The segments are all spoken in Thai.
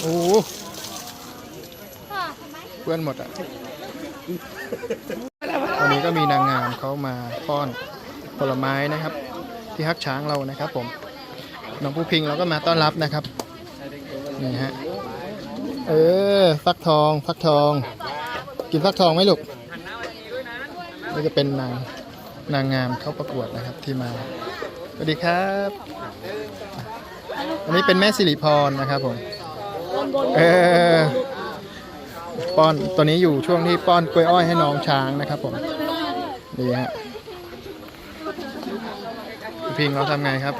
โอ้โหเพื่อนหมดอะวันนี้ก็มีนางงามเขามาป้อนผลไม้นะครับ ที่ฮักช้างเรานะครับผมน้องผู้พิงเราก็มาต้อนรับนะครับนี่ฮะ เออ ฟักทอง ฟักทอง กินฟักทองไหมลูกนี่จะเป็นนางนางงามเข้าประกวดนะครับที่มา สวัสดีครับ อันนี้เป็นแม่สิริพรนะครับผม เออ ป้อนตัวนี้อยู่ช่วงที่ป้อนกล้วยอ้อยให้น้องช้างนะครับผม ดีฮะพี่พิงเราทำไงครับ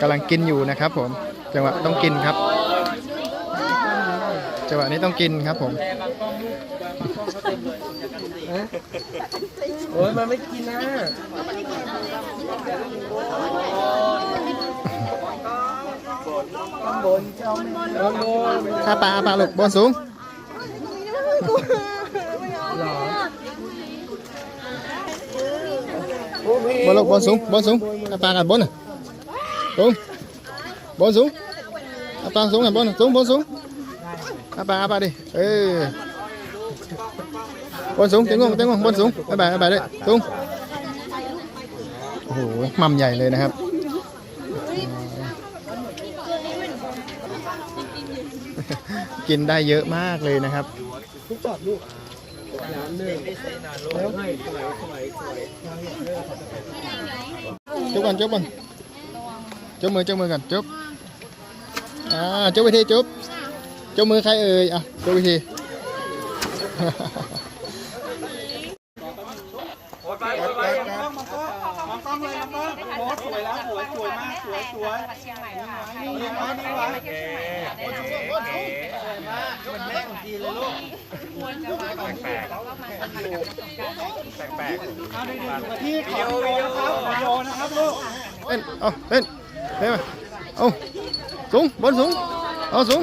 กำลังกินอยู่นะครับผม จังหวะต้องกินครับ จังหวะนี้ต้องกินครับผมโอ้ยมันไม่กินนะข้างบนเจ้าข้างบนอาปากอาปากลูกบนสูงหรอโอ้พี่บนลูกบนสูงบนสูงอาปากกันบนน่ะสูงบนสูงอาปากสูงกันบนน่ะสูงบนสูง อาปาอาปาดิ เออบนสูงเต็งงงเต็งงงบนสูงอาปากอาปากด้วยสูง โอ้โหมัมใหญ่เลยนะครับ กินได้เยอะมากเลยนะครับทุกจอดลูกน้ำหนึ่งแล้วให้สวยสวยสวยจุ๊บก่อนจุ๊บก่อนจุ๊บมือจุ๊บมือก่อนจุ๊บอ่าจุ๊บวิธีจุ๊บ จุ๊บมือใครเอ่ยอะจุ๊บวิธีไปไปไปมองกล้องมองกล้องเลยมองกล้องโอ้สวยแล้วสวยสวยมากสวยสวยเชียงใหม่ค่ะนี่ไว้นี่ไว้มาเที่ยวเชียงใหม่ค่ะได้สวยมากเหมือนแม่ของจีนเลยลูกควรจะมาก่อนแล้วก็มาสัมผัสกับประสบการณ์เอาดูดูที่ขอวิดีโอนะครับวิดีโอนะครับลูกเล่นเอาเล่นเล่นมาเอาสูงบนสูงเอาสูง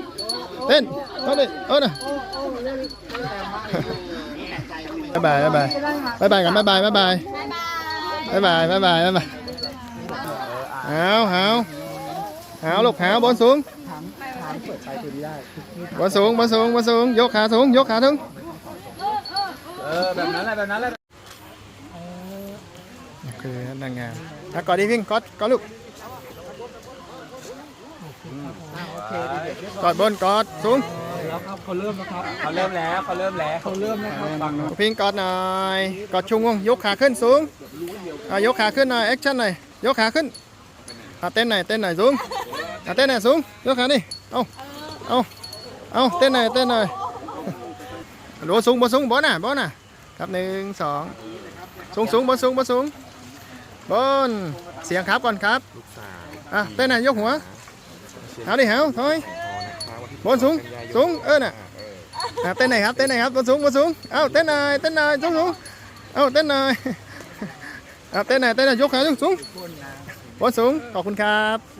เต้นลูกยกขาดิเอาเต้นน่ะยกขาดิเต้นเต้นยกขาดิเต้นเอาน่ะเต้นเอาดิเอาน่ะบ๊ายบายบ๊ายบายบ๊ายบายกันบ๊ายบายบ๊ายบายบ๊ายบายบ๊ายบายบ๊ายบายหาวหาวหาวลูกหาวบนสูงบนสูงบนสูงบนสูงยกขาสูงยกขาสูงเออแบบนั้นแหละแบบนั้นแหละคือนางงามอะกอดดิพิงกอดกอดลูก กอดบนกอดสูงแล้วครับเขาเริ่มแล้วครับเขาเริ่มแล้วเขาเริ่มแล้วเขาเริ่มแล้วครับฟังพิงกอดหน่อยกอดชุงงยกขาขึ้นสูงอะยกขาขึ้นหน่อยแอคชั่นหน่อยยกขาขึ้นอะเต้นหน่อยเต้นหน่อยสูงอะเต้นหน่อยสูงยกขาดิเอาเอาเอาเต้นหน่อยเต้นหน่อยโดสูงบนสูงบนน่ะบนน่ะครับหนึ่งสองสูงสูงบนสูงบนสูงบนเสียงครับก่อนครับอะเต้นหน่อยยกหัวเอาดิเหวถอย บนสูงสูงเออน่ะอะเต้นไหนอยครับเต้นไหนอยครับบนสูงบนสูงเอ้าเต้นหน่อยเต้นหน่อยสูงสูงเอ้าเต้นหน่อยอะเต้นหน่อยเต้นหน่อยยกขาสูงสูงบนสูงขอบคุณครับ